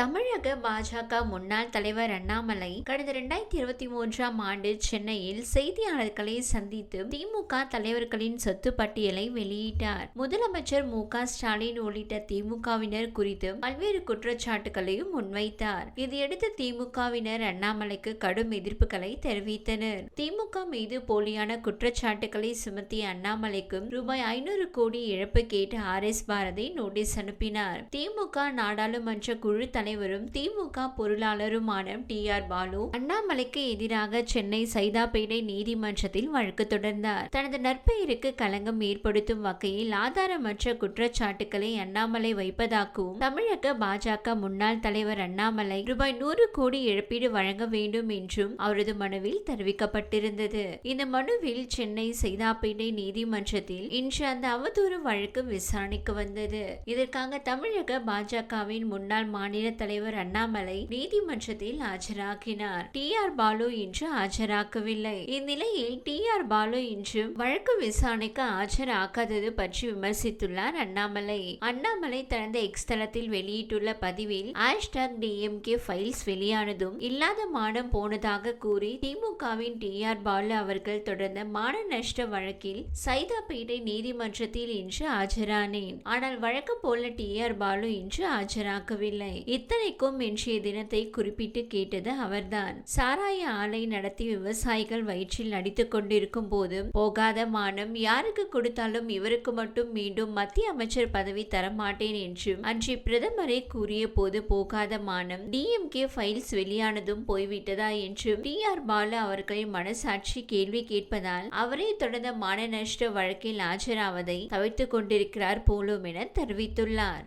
தமிழக பாஜக முன்னாள் தலைவர் அண்ணாமலை கடந்த இரண்டாயிரத்தி இருபத்தி மூன்றாம் ஆண்டு சென்னையில் செய்தியாளர்களை சந்தித்து திமுக தலைவர்களின் சொத்து பட்டியலை வெளியிட்டார். முதலமைச்சர் மு க ஸ்டாலின் உள்ளிட்ட திமுகவினர் குறித்து பல்வேறு குற்றச்சாட்டுகளையும் முன்வைத்தார். இதையடுத்து திமுகவினர் அண்ணாமலைக்கு கடும் எதிர்ப்புகளை தெரிவித்தனர். திமுக மீது போலியான குற்றச்சாட்டுகளை சுமத்திய அண்ணாமலைக்கும் ரூபாய் ஐநூறு கோடி இழப்பு கேட்டு ஆர் எஸ் பாரதி நோட்டீஸ் அனுப்பினார். திமுக நாடாளுமன்ற குழு தலைவரும் திமுக பொருளாளருமான டி ஆர் பாலு அண்ணாமலைக்கு எதிராக சென்னை சைதாப்பேட்டை நீதிமன்றத்தில் வழக்கு தொடர்ந்தார். தனது நற்பெயருக்கு களங்கம் ஏற்படுத்தும் வகையில் ஆதாரமற்ற குற்றச்சாட்டுக்களை அண்ணாமலை வைப்பதாகவும் தமிழக பாஜக முன்னாள் தலைவர் அண்ணாமலை ரூபாய் நூறு கோடி இழப்பீடு வழங்க வேண்டும் என்றும் அவரது மனுவில் தெரிவிக்கப்பட்டிருந்தது. இந்த மனுவில் சென்னை சைதாப்பேட்டை நீதிமன்றத்தில் இன்று அந்த அவதூறு வழக்கு விசாரணைக்கு வந்தது. இதற்காக தமிழக பாஜகவின் முன்னாள் மாநில தலைவர் அண்ணாமலை நீதிமன்றத்தில் ஆஜராக்கினார் டி. ஆர். பாலு இன்று ஆஜராக்கவில்லை இந்நிலையில் டி. ஆர். பாலு இன்று வழக்கு விசாரணைக்கு ஆஜராக்காதது பற்றி விமர்சித்துள்ளார் அண்ணாமலை. அண்ணாமலை தனது எக்ஸ் தளத்தில் வெளியிட்டுள்ள பதிவில் ஹேஷ்டாக் டிஎம்கே ஃபைல்ஸ் வெளியானதும் இல்லாத மானம் போனதாக கூறி திமுகவின் டி. ஆர். பாலு அவர்கள் தொடர்ந்த மான நஷ்ட வழக்கில் சைதாப்பேட்டை நீதிமன்றத்தில் இன்று ஆஜரானேன். ஆனால் வழக்கம் போல டி. ஆர். பாலு இன்று ஆஜராக்கவில்லை இத்தனைக்கும் இன்றைய தினத்தை குறிப்பிட்டு கேட்டது அவர்தான். சாராய ஆலை நடத்தி விவசாயிகள் வயிற்றில் நடித்துக் கொண்டிருக்கும் போதும் போகாத மானம் யாருக்கு கொடுத்தாலும் இவருக்கு மட்டும் மீண்டும் மத்திய அமைச்சர் பதவி தரமாட்டேன் என்றும் அன்று பிரதமரை கூறிய போது போகாத மானம் டிஎம்கே ஃபைல்ஸ் வெளியானதும் போய்விட்டதா என்றும் டி ஆர் பாலு அவர்களின் மனசாட்சி கேள்வி கேட்பதால் அவரே தொடர்ந்த மான நஷ்ட வழக்கில் ஆஜராவதை தவிர்த்து கொண்டிருக்கிறார் போலும் என தெரிவித்துள்ளார்.